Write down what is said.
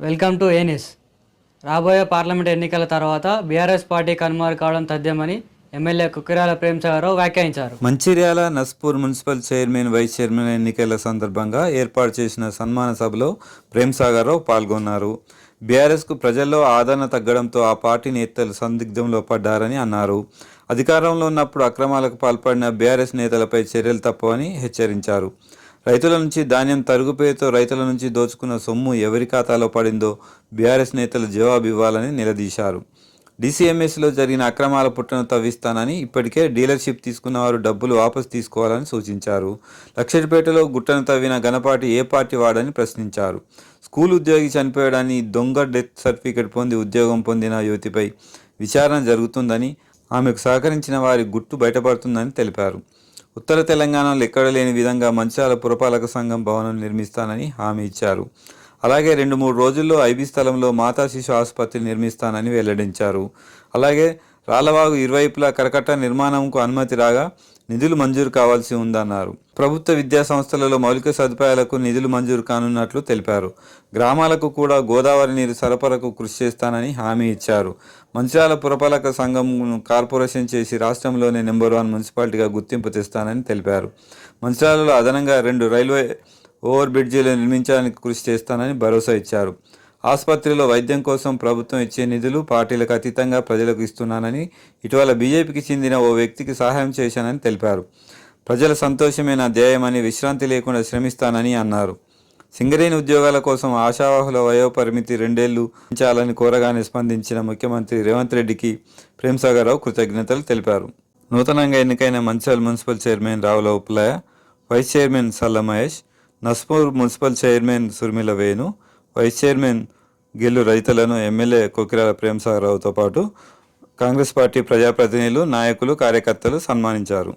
Welcome to ఏనిస్. రాబోయే parliament ఎన్నికల తర్వాత బీఆర్ఎస్ పార్టీ కనుమారు కావడం తథ్యమని ఎమ్మెల్యే కుక్కిరాల ప్రేమసాగరరావు వ్యాఖ్యానించారు. Mancherial Naspur municipal chairman vice chairman ఎన్నికల సందర్భంగా ఏర్పాటు చేసిన సన్మాన సభలో ప్రేమ్సాగర్రావు పాల్గొన్నారు. బీఆర్ఎస్కు ప్రజల్లో ఆదరణ తగ్గడంతో ఆ పార్టీ నేతలు సందిగ్ధంలో పడ్డారని అన్నారు. అధికారంలో ఉన్నప్పుడు అక్రమాలకు పాల్పడిన బీఆర్ఎస్ నేతలపై చర్యలు తప్పవని హెచ్చరించారు. రైతుల నుంచి ధాన్యం తరుగు పేరుతో రైతుల నుంచి దోచుకున్న సొమ్ము ఎవరి ఖాతాలో పడిందో బీఆర్ఎస్ నేతలు జవాబు ఇవ్వాలని నిలదీశారు. డీసీఎంఎస్లో జరిగిన అక్రమాల పుట్టను తవ్విస్తానని ఇప్పటికే డీలర్షిప్ తీసుకున్న వారు డబ్బులు వాపసు తీసుకోవాలని సూచించారు. లక్షడిపేటలో గుట్టను తవ్విన గణపాటి ఏ పార్టీ వాడని ప్రశ్నించారు. స్కూల్ ఉద్యోగి చనిపోయాడని దొంగ డెత్ సర్టిఫికెట్ పొంది ఉద్యోగం పొందిన యువతిపై విచారణ జరుగుతుందని ఆమెకు సహకరించిన వారి గుట్టు బయటపడుతుందని తెలిపారు. ఉత్తర తెలంగాణలో ఎక్కడ లేని విధంగా మంచాల పురపాలక సంఘం భవనం నిర్మిస్తానని హామీ ఇచ్చారు. అలాగే రెండు మూడు రోజుల్లో ఐబీ స్థలంలో మాతా శిశు ఆసుపత్రి నిర్మిస్తానని వెల్లడించారు. అలాగే రాలవాగు ఇరువైపులా కరకట్ట నిర్మాణంకు అనుమతి రాగా నిధులు మంజూరు కావాల్సి ఉందన్నారు. ప్రభుత్వ విద్యా సంస్థలలో మౌలిక సదుపాయాలకు నిధులు మంజూరు కానున్నట్లు తెలిపారు. గ్రామాలకు కూడా గోదావరి నీరు సరఫరాకు కృషి చేస్తానని హామీ ఇచ్చారు. మంచిర్యాల పురపాలక సంఘం కార్పొరేషన్ చేసి రాష్ట్రంలోనే నెంబర్ వన్ మున్సిపాలిటీగా గుర్తింపు తెస్తానని తెలిపారు. మంచిర్యాలలో అదనంగా రెండు రైల్వే ఓవర్ బ్రిడ్జీలు నిర్మించడానికి కృషి చేస్తానని భరోసా ఇచ్చారు. ఆసుపత్రిలో వైద్యం కోసం ప్రభుత్వం ఇచ్చే నిధులు పార్టీలకు అతీతంగా ప్రజలకు ఇస్తున్నానని ఇటీవల బీజేపీకి చెందిన ఓ వ్యక్తికి సహాయం చేశానని తెలిపారు. ప్రజల సంతోషమే నా ధ్యేయమని విశ్రాంతి లేకుండా శ్రమిస్తానని అన్నారు. సింగరేణి ఉద్యోగాల కోసం ఆశావాహుల వయోపరిమితి రెండేళ్ళు ఉంచాలని కోరగానే స్పందించిన ముఖ్యమంత్రి రేవంత్ రెడ్డికి ప్రేమ్సాగర్రావు కృతజ్ఞతలు తెలిపారు. నూతనంగా ఎన్నికైన Manchal municipal chairman Ravula Uplaya vice chairman Salla Mahesh Naspur municipal chairman Surmila Venu vice chairman Gellu రైతులను ఎమ్మెల్యే కొకిరాల ప్రేమసాగరరావుతో పాటు కాంగ్రెస్ పార్టీ ప్రజాప్రతినిధులు నాయకులు కార్యకర్తలు సన్మానించారు.